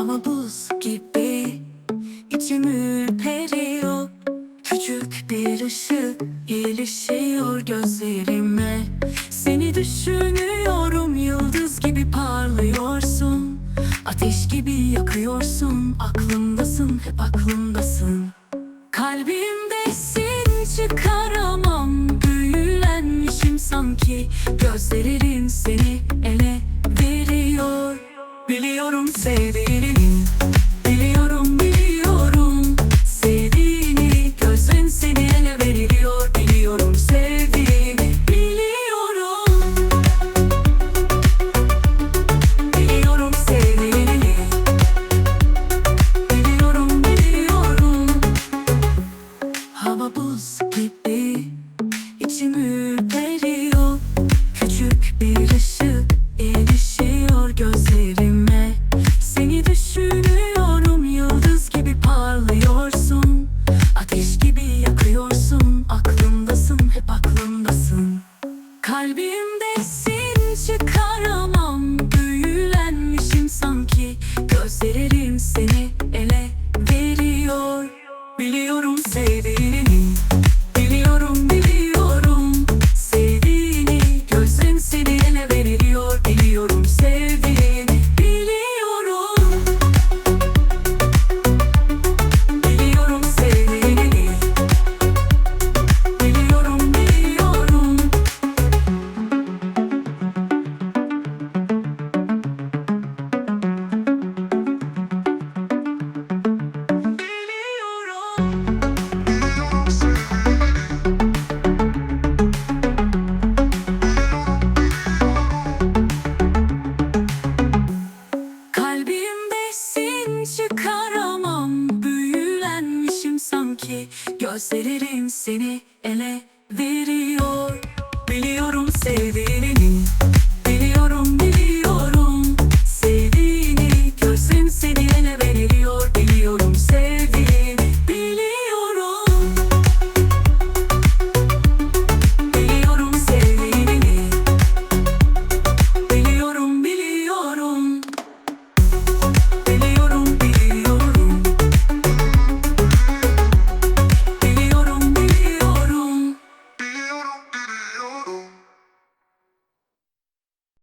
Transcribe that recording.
Ama buz gibi içim ürperiyor Küçük bir ışık ilişiyor gözlerime. Seni düşünüyorum yıldız gibi parlıyorsun. Ateş gibi yakıyorsun aklımdasın hep aklımdasın. Kalbimdesin çıkaramam. Büyülenmişim sanki. Gözlerin seni içim ürperiyor Küçük bir ışık ilişiyor gözlerime. Seni düşünüyorum yıldız gibi parlıyorsun. Ateş gibi yakıyorsun aklımdasın hep aklımdasın. Kalbimdesin çıkaramam. Büyülenmişim sanki. Gözlerin seni ele veriyor. Biliyorum sevdiğini Gözlerin seni ele veriyor. Biliyorum sevdiğini